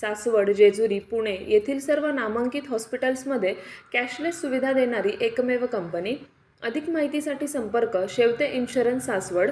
सासवड जेजुरी पुणे येथील सर्व नामांकित हॉस्पिटल्समध्ये कॅशलेस सुविधा देणारी एकमेव कंपनी. अधिक माहितीसाठी संपर्क शेवते इन्शुरन्स सासवड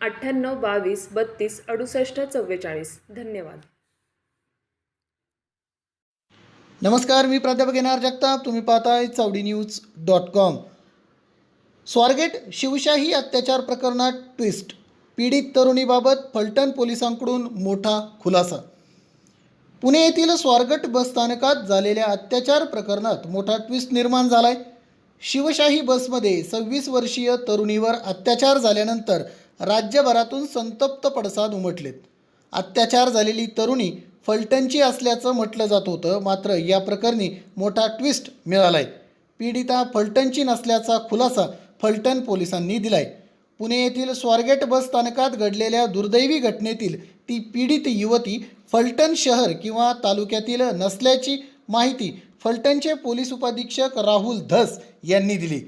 अठ्ठ्याण्णव बावीस बत्तीस अडुसष्ट चव्वेचाळीस. धन्यवाद. नमस्कार मी प्राध्यापक येणार जगताप. तुम्ही पाहताय Chawadi news dot com. Swargate Shivshahi अत्याचार प्रकरणात ट्विस्ट. पीडित तरुणीबाबत फलटण पोलिसांकडून मोठा खुलासा. पुणे येथील स्वारगट बसस्थानकात झालेल्या अत्याचार प्रकरणात मोठा ट्विस्ट निर्माण झालाय. शिवशाही बसमध्ये सव्वीस वर्षीय तरुणीवर अत्याचार झाल्यानंतर राज्यभरातून संतप्त पडसाद उमटलेत. अत्याचार झालेली तरुणी फलटणची असल्याचं म्हटलं जात होतं मात्र या प्रकरणी मोठा ट्विस्ट मिळालाय. पीडिता फलटणची नसल्याचा खुलासा फलटण पोलिसांनी दिलाय. पुणे येथील स्वारगेट बस स्थानकात घडलेल्या दुर्दैवी घटनेतील ती पीडित युवती फलटण शहर किंवा तालुक्यातील नसल्याची माहिती फलटणचे पोलीस उपाधीक्षक राहुल धस यांनी दिली.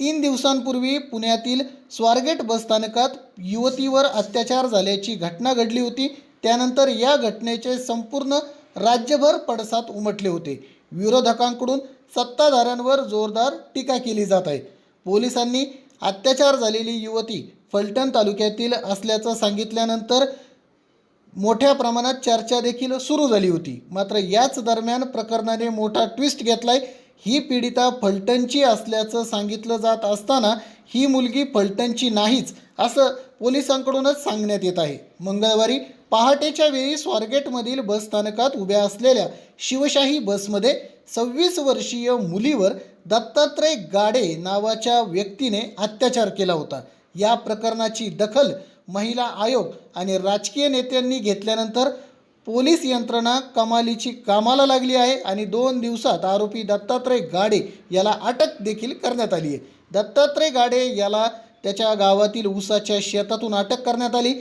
तीन दिवसांपूर्वी पुण्यातील स्वारगेट बसस्थानकात युवतीवर अत्याचार झाल्याची घटना घडली होती. त्यानंतर या घटनेचे संपूर्ण राज्यभर पडसाद उमटले होते. विरोधकांकडून सत्ताधाऱ्यांवर जोरदार टीका केली जात आहे. पोलिसांनी अत्याचार झालेली युवती फलटण तालुक्यातील असल्याचं सांगितल्यानंतर मोठ्या प्रमाणात चर्चा देखील सुरू झाली होती. मात्र याच दरम्यान प्रकरणाने मोठा ट्विस्ट घेतलाय. ही पीडिता फलटणची असल्याचं सांगितलं जात असताना ही मुलगी फलटणची नाहीच असं पोलिसांकडूनच सांगण्यात येत आहे. मंगळवारी पहाटेच्या वेळी स्वारगेटमधील बसस्थानकात उभ्या असलेल्या शिवशाही बसमध्ये सव्वीस वर्षीय मुलीवर दत्तात्रय गाडे नावाच्या व्यक्तीने अत्याचार केला होता. या प्रकरणाची दखल महिला आयोग आणि राजकीय नेत्यांनी घेतल्यानंतर पोलीस यंत्रणा कमालीची कामाला लागली आहे आणि दोन दिवसात आरोपी दत्तात्रय गाडे याला अटक देखील करण्यात आली आहे. दत्तात्रय गाडे याला त्याच्या गावातील ऊसाच्या शेतातून अटक करण्यात आली.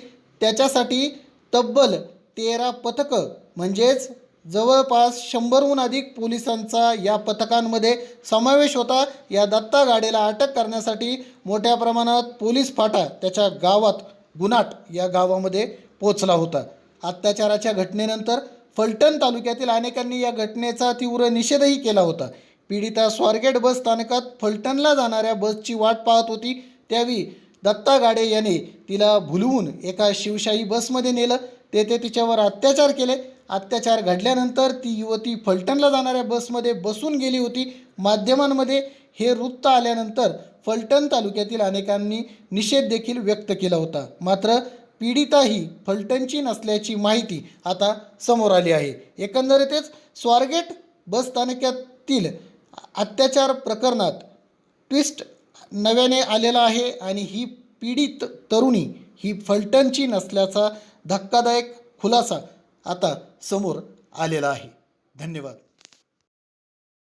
त्याच्यासाठी तब्बल तेरा पथकं म्हणजेच जवळपास शंभरहून अधिक पोलिसांचा या पथकांमध्ये समावेश होता. या दत्ता गाडेला अटक करण्यासाठी मोठ्या प्रमाणात पोलीस फाटा त्याच्या गावात गुनाट या गावामध्ये पोचला होता. अत्याचाराच्या घटनेनंतर फलटण तालुक्यातील अनेकांनी या घटनेचा तीव्र निषेधही केला होता. पीडिता स्वारगेट बस स्थानकात फलटणला जाणाऱ्या बसची वाट पाहत होती. त्यावेळी दत्ता गाडे याने तिला भुलवून एका शिवशाही बसमध्ये नेलं. तेथे तिच्यावर अत्याचार केले. अत्याचार घडल्यानंतर ती युवती फलटणला जाणाऱ्या बसमध्ये बसून गेली होती. माध्यमांमध्ये हे वृत्त आल्यानंतर फलटण तालुक्यातील अनेकांनी निषेध देखील व्यक्त केला होता. मात्र पीडिता ही फलटणची नसल्याची माहिती आता समोर आली आहे. एकंदरीतच स्वारगेट बसस्थानकातील अत्याचार प्रकरणात ट्विस्ट नव्याने आलेला आहे आणि ही पीडित तरुणी ही फलटणची नसल्याचा धक्कादायक खुलासा आता समोर आलेला आहे. धन्यवाद.